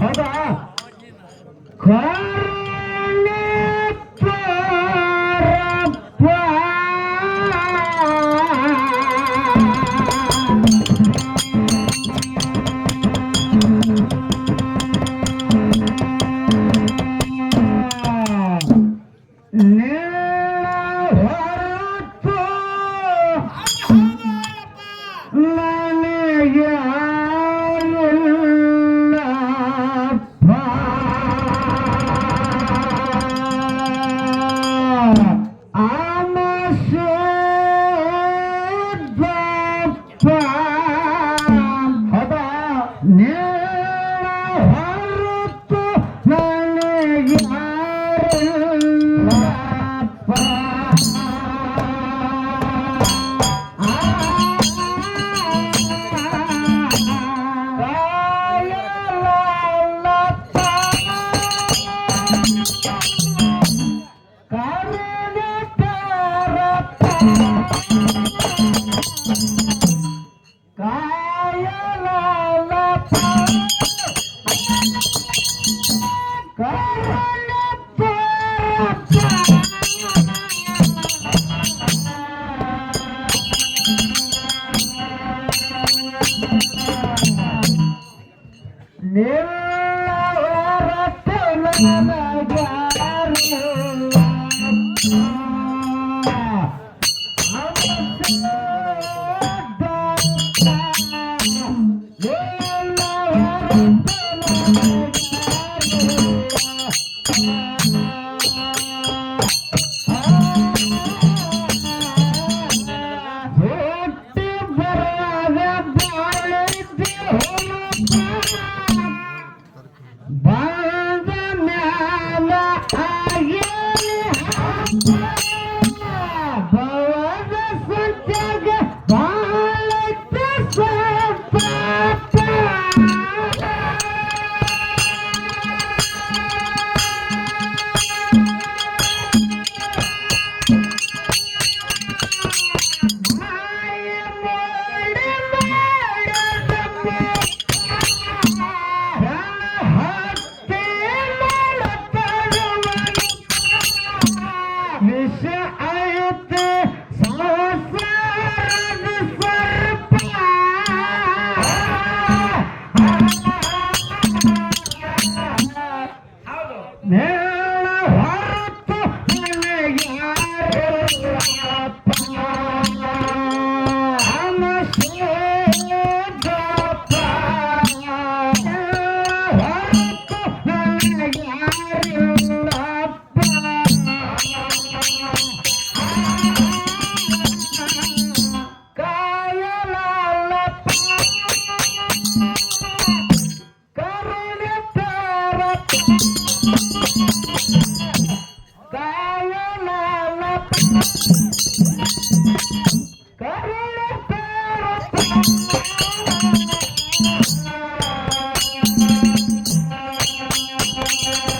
ಹೌದಾ ನನಗೆ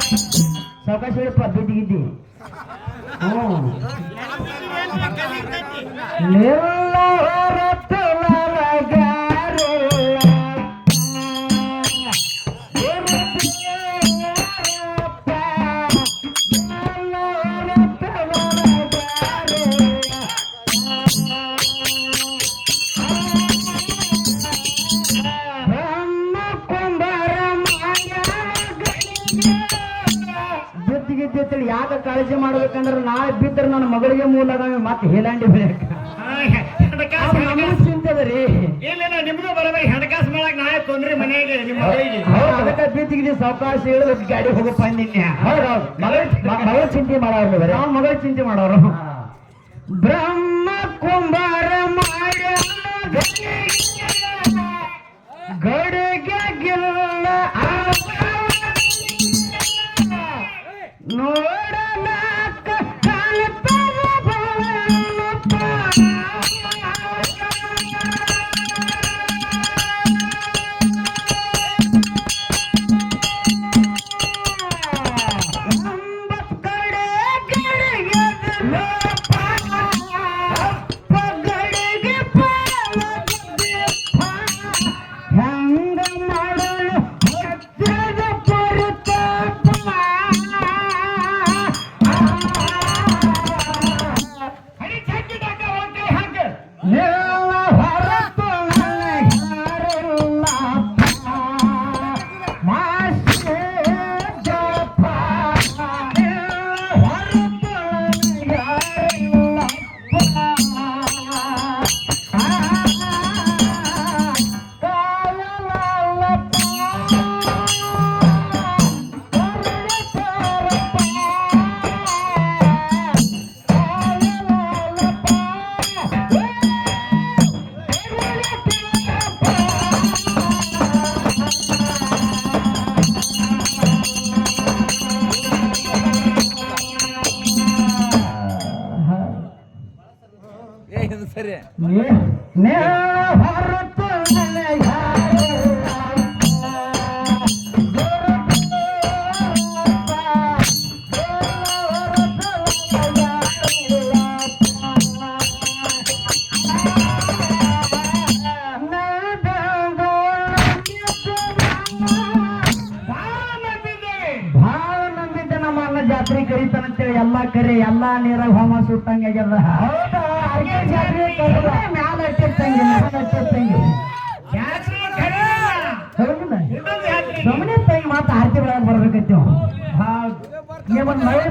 Sokai sudah pak budi. Oh. ಕಾಳಜಿ ಮಾಡ್ಬೇಕಂದ್ರೆ ನಾ ಬಿದ್ದರೆ ನನ್ನ ಮಗಳಿಗೆ ಮೂಲ ಅದಾವೆ ಮತ್ತೆ ಹೇಲಾಂಡಿ ಬೆಳೆಯಕ ನಮಗೂ ಚಿಂತೆ ಅದ ರೀ. ಇಲ್ಲ ನಿಮ್ದು ಬರಬೇಕು ಹಣಕಾಸು ಮಾಡಕ್ ನಾಳೆ ತೊಂದ್ರೆ ಮನೆಗೆ ನಿಮ್ಮ ಮಗಳಿಗೆ. ಅದಕ್ಕೆ ಬಿದ್ದಿಗಿದ್ದಿ ಸಾವಕಾಶ ಹೇಳಿದ ಗಾಡಿ ಹೋಗಪ್ಪ ಹೌದೌದು ಮಗಳ ಚಿಂತೆ ಮಾಡೋರು ನಾವು ಮಗಳ ಚಿಂತೆ ಮಾಡೋರು. ಬ್ರಹ್ಮ ಕುಂಬಾರ ಮಾಡ ಗಡಿಗೆ ಗಿಲ್ಲ ಜಾತ್ರೆ ಕರೀತಾನಂತೇಳಿ ಎಲ್ಲಾ ಕರೆ ಎಲ್ಲಾ ನೀರಾಗ ಹೋಮ ಸುಟ್ಟಂಗ ಆಗ್ಯದ. ಮ್ಯಾಲ ಹಟ್ಟಿರ್ತಂಗಿ ಮ್ಯಾಲ ತಂಗಿ. ಸುಮ್ಮನೆ ತಂಗಿ ಮಾತು ಆರತಿ ಒಳಗೆ ಬರ್ಬೇಕೈತಿ ನಿಮ್ಮನ್ನ ಮಳೆ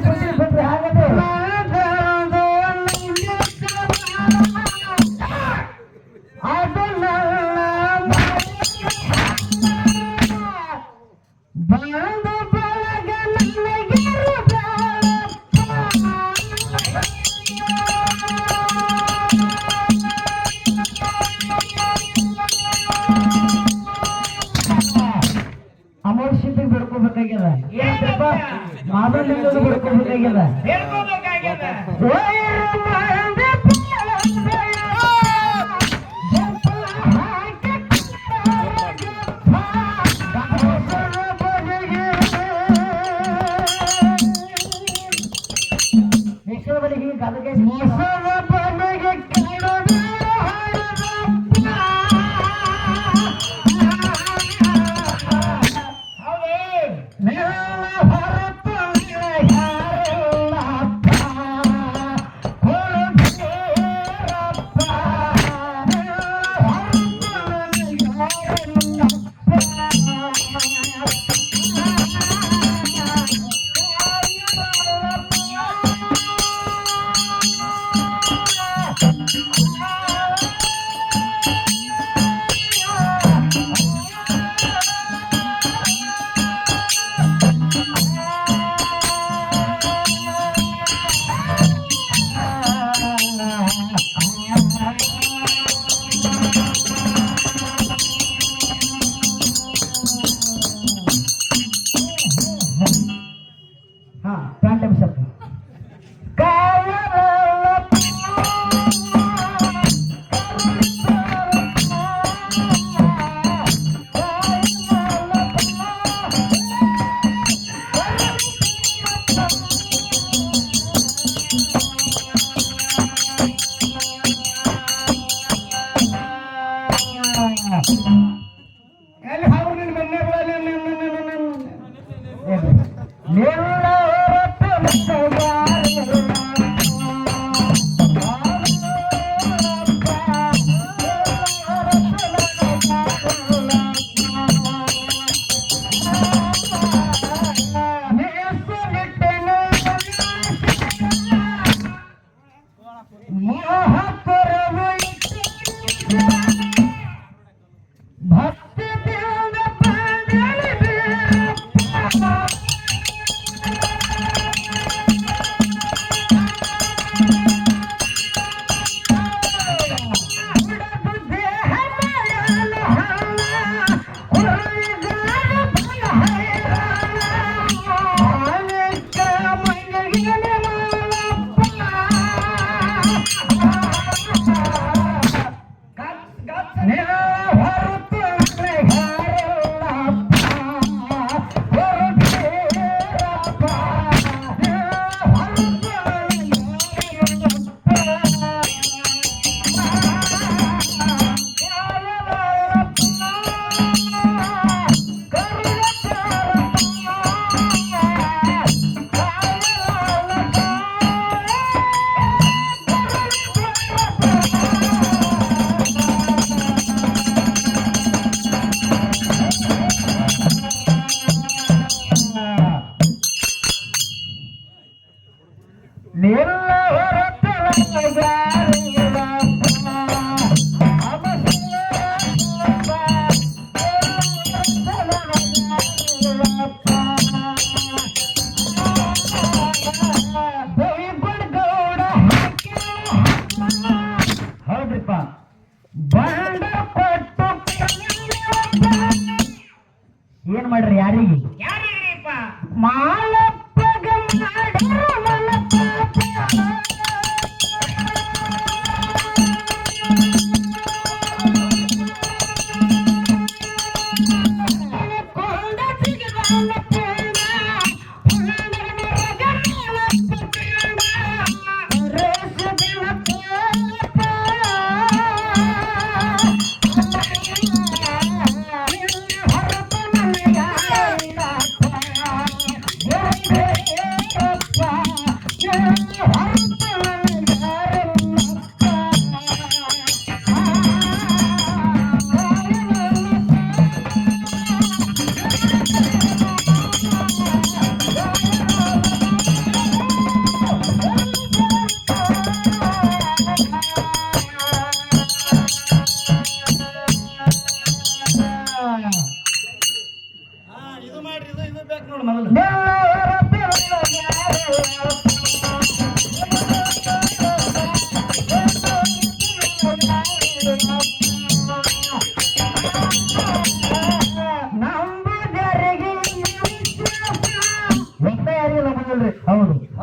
Whoa! Ah, ಮಾಡ್ರಿ ಯಾರಿಗೆ ಯಾರಿಗ್ರಿಪ್ಪ? ಮಾಲಪ್ಪಗ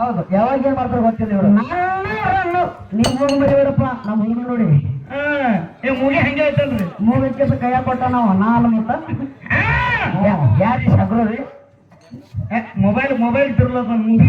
ಹೌದು. ಯಾವಾಗ ಏನ್ ಮಾಡ್ತಾರೆ ಗೊತ್ತಿಲ್ಲ ಇವರು. ನೀವು ಹೋಗಿ ಬರೀಬೇಡಪ್ಪ ನಮ್ಮ ಹುಡುಗ ನೋಡಿ. ಏ ಮುಗಿ ಹಂಗೆ ಐತಲ್ರಿ ಮೂಗಕ್ಕೆ ಕೈಯ ಕೊಟ್ಟ ನಾವು ನಾಲ್ ಮತ್ತ ಯಾರಿ ಸಗ್ರಿ ಮೊಬೈಲ್ ಮೊಬೈಲ್ ತಿರ್ಲದ ಮುಗಿ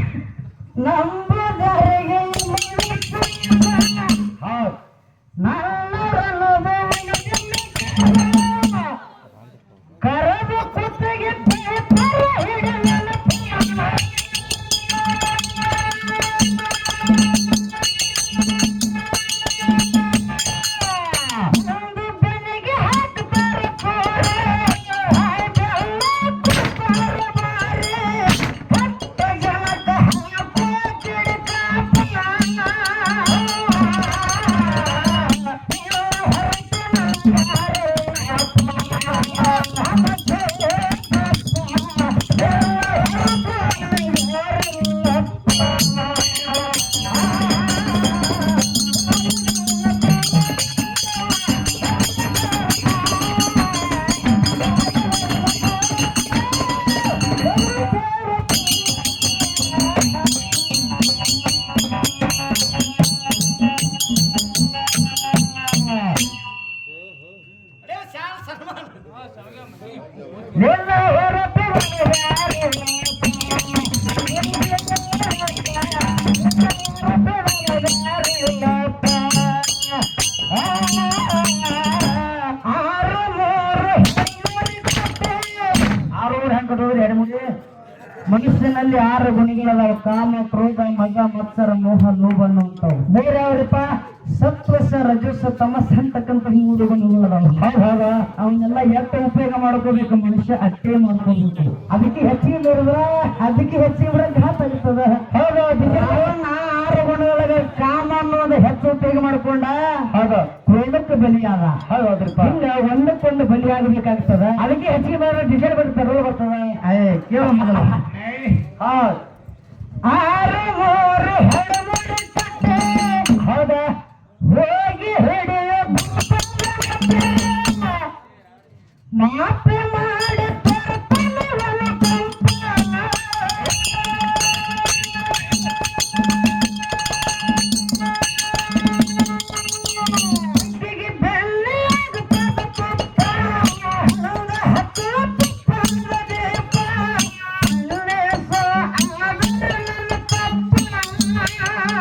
ಮನುಷ್ಯನಲ್ಲಿ ಆರು ಗುಣಗಳದಾವ. ಕಾಮ ಕ್ರೋಧ ಮಗ ಮತ್ಸರ ಮೋಹ ಲೋಭ ಅನ್ನುವಂಥವು ಬೇರೆ ಯಾವ್ರಿಪ್ಪ? ಸತ್ವಸ ರಜಸ ತಮಸ್ ಅಂತಕ್ಕಂಥ ಮೂರು ಗುಣಗಳದಾವ. ಹೌದ ಅವನ್ನೆಲ್ಲ ಎತ್ತ ಉಪಯೋಗ ಮಾಡ್ಕೋಬೇಕು. ಮನುಷ್ಯ ಅಷ್ಟೇ ಮಾಡ್ಕೋಬೇಕು. ಅದಕ್ಕೆ ಹೆಚ್ಚಿಗೆ ಬರುದ್ರ ಅದಕ್ಕೆ ಹೆಚ್ಚಿಗೆ ಬರೋದು ಘಾತ ಆಗ್ತದ. ಹೌದು ಆರು ಗುಣದೊಳಗ ಕಾಮ ಅನ್ನೋದು ಹೆಚ್ಚು ಉಪಯೋಗ ಮಾಡ್ಕೊಂಡ ಹೌದು ಕ್ರೋಧಕ್ಕೆ ಬಲಿಯಾದ. ಹೌದ್ರಿಪ್ಪ ಹಿಂಗ ಒಂದಕ್ಕೊಂದು ಬಲಿಯಾಗಬೇಕಾಗ್ತದ. ಅದಕ್ಕೆ ಹೆಚ್ಚಿಗೆ ಬರೋ ಡಿಸೈಡ್ ಬರ್ತದೆ ಬರ್ತದ. ಅಯ್ಯ ಕೇಳ ಮೊದಲ.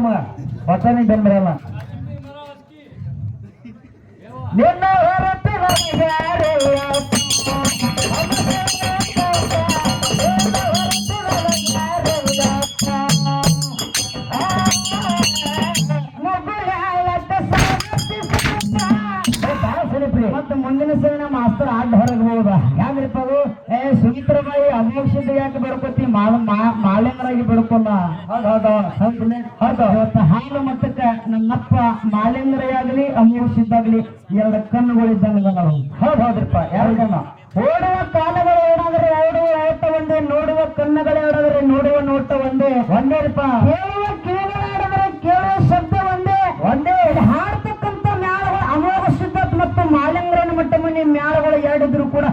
ಏನಿರತ್ತೆ ಹೋಗ್ತ ಮಗ ಹೊಟ್ಟನೆ ಬಂದ್ರಲ್ಲ ನಿನ್ನ ಹೊರತು ಇವತ್ತು ಹಾಲು ಮತ್ತಕ್ಕ ನನ್ನಪ್ಪ ಮಾಲಿಂಗರಾಗಲಿ ಅಮೋಕ್ಷದ್ದಾಗಲಿ ಎರಡು ನಾವು ಹೌದು, ಹೌದ್ರಪ್ಪ ಯಾರು ಓಡುವ ಕಾಲಗಳು ಏನಾದ್ರೆ ಓಡುವ ಓಟ ಒಂದೇ ನೋಡುವ ಕಣ್ಣುಗಳು ಏನಾದ್ರೆ ನೋಡುವ ನೋಟ ಒಂದೇ ರೂಪ ಕೇಳುವ ಕಿವಿಗಳಾಡಿದ್ರೆ ಕೇಳುವ ಶಬ್ದ ಒಂದೇ. ಒಂದೇ. ಹಾಡ್ತಕ್ಕಂಥ ಮ್ಯಾಳಗಳು ಅಮೋಘ ಶುದ್ಧ ಮತ್ತು ಮಾಲಿಂಗರನ ಮಟ್ಟ ಮನೆ ಮ್ಯಾಳಗಳು ಎರಡಿದ್ರು ಕೂಡ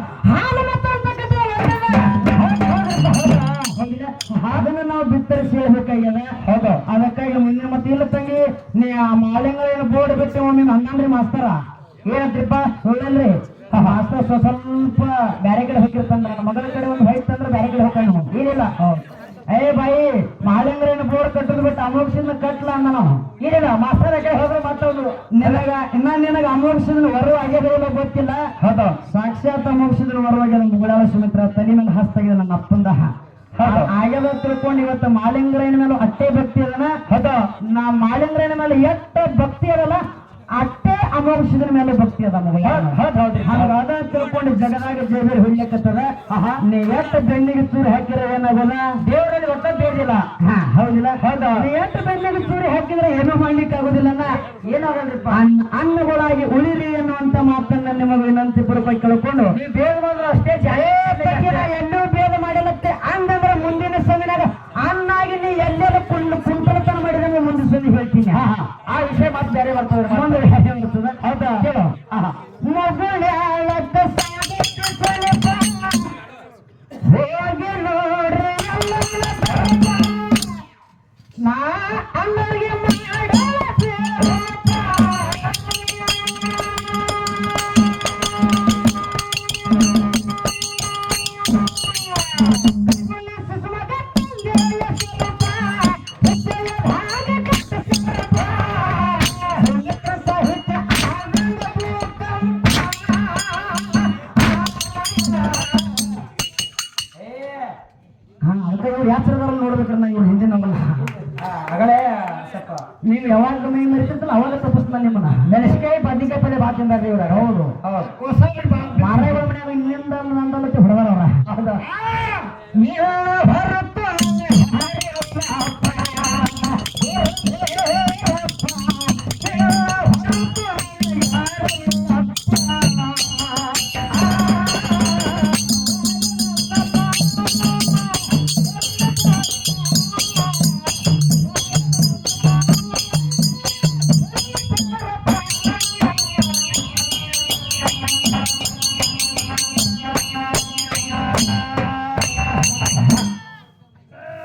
ಮತ್ತೆ ಇಲ್ಲ ತಂಗಿ ನೀ ಆ ಮಾಲಿಂಗರೇನು ಬೋರ್ಡ್ ಬಿಟ್ಟು ಒಮ್ಮೆ ಹಂಗಂದ್ರಿ ಮಾಸ್ತರ? ಏನಂತ್ರಿಪ್ಪ ಸುಳ್ಳಲ್ರಿ ಆ ಮಾಸ್ತರ್ ಸ್ವಲ್ಪ ಬ್ಯಾರೆ ಕಡೆ ಹೋಗಿರ್ತಂದ್ರ ನನ್ನ ಮಗಳ ಕಡೆ ಒಂದು ಹೋಯ್ತಂದ್ರೆ ಬ್ಯಾರೆ ಕಡೆ ಹೋಗ್ತಾನೆ ಏನಿಲ್ಲ. ಏ ಬಾಯಿ ಮಾಲಿಂಗರೇನು ಬೋರ್ಡ್ ಕಟ್ಟದ್ ಬಿಟ್ಟು ಅಮೋಕ್ಷನ ಕಟ್ಲ ಅಂದ ನಾವು ಏನಿಲ್ಲ ಮಾಸ್ತರ್ ಕಡೆ ಹೋದ್ರೆ ಮತ್ತೊಂದು ನಿನಗ ಇನ್ನ ನಿನಗ ಅಮೋಕ್ಷದ ವರು ಆಗ್ಯದ ಗೊತ್ತಿಲ್ಲ. ಹೌದು. ಸಾಕ್ಷಾತ್ ಅಮೋಕ್ಷದ ವರ ಆಗ್ಯದ ಬಿಡಾಳ ಸುಮಿತ್ರ ತಲೆ ಮೇಲೆ ಹಸ್ತಾಗಿದೆ ನನ್ನ ಅಪ್ಪಂದ ಆಗ್ಯದ ತಿಳ್ಕೊಂಡು ಇವತ್ತು ಮಾಲಿಂಗರಾಯನ ಮೇಲೆ ಅಷ್ಟೇ ಭಕ್ತಿ ಅದನ? ಹೌದ. ನಾ ಮಾಲಿಂಗರಾಯನ ಮೇಲೆ ಎಷ್ಟು ಭಕ್ತಿ ಅದಲ್ಲ ಅಷ್ಟೇ ಅಮೋಘದ ಮೇಲೆ ಭಕ್ತಿ ಅದ ನಮಗೆ ಅದ ತಿಳ್ಕೊಂಡು ಜಗದಾಗ ಜೇಬೇರಿ ಹೊಡಿಯಕತ್ತದ ನೀ ಎಷ್ಟು ಬೆಣ್ಣಿಗೆ ಚೂರಿ ಹಾಕಿರ ಏನಾಗಲ್ಲ ದೇವರಲ್ಲಿ ಒಟ್ಟ ಬೇಡಿಲ್ಲ. ಹೌದಿಲ್ಲ? ಹೌದ. ನೀ ಎಷ್ಟು ಬೆಣ್ಣಿಗೆ ಚೂರಿ ಹಾಕಿದ್ರೆ ಏನೂ ಮಾಡ್ಲಿಕ್ಕೆ ಆಗುದಿಲ್ಲ ಏನಾಗಲ್ರಿಪ್ಪ ಅನ್ನಗಳಾಗಿ ಉಳಿರಿ ಅನ್ನುವಂತ ಮಾತನ್ನ ನಿಮಗೆ ವಿನಂತಿ ಪೂರ್ವಕ ಕೇಳ್ಕೊಂಡು ನೀವು ಬೇಗ ಅಷ್ಟೇ ಎಲ್ಲೂ ಕೋಸಂಬರಿ ಬಾ ಮಾರಾಯಗಳ ಮನ್ಯಾಗ ಇನ್ನಿಂದ ನಂದಲ್ಲತ್ತೆ ಹೊಡೆದಾರ ಅವ್ರ ಹೌದಾ ನೀವು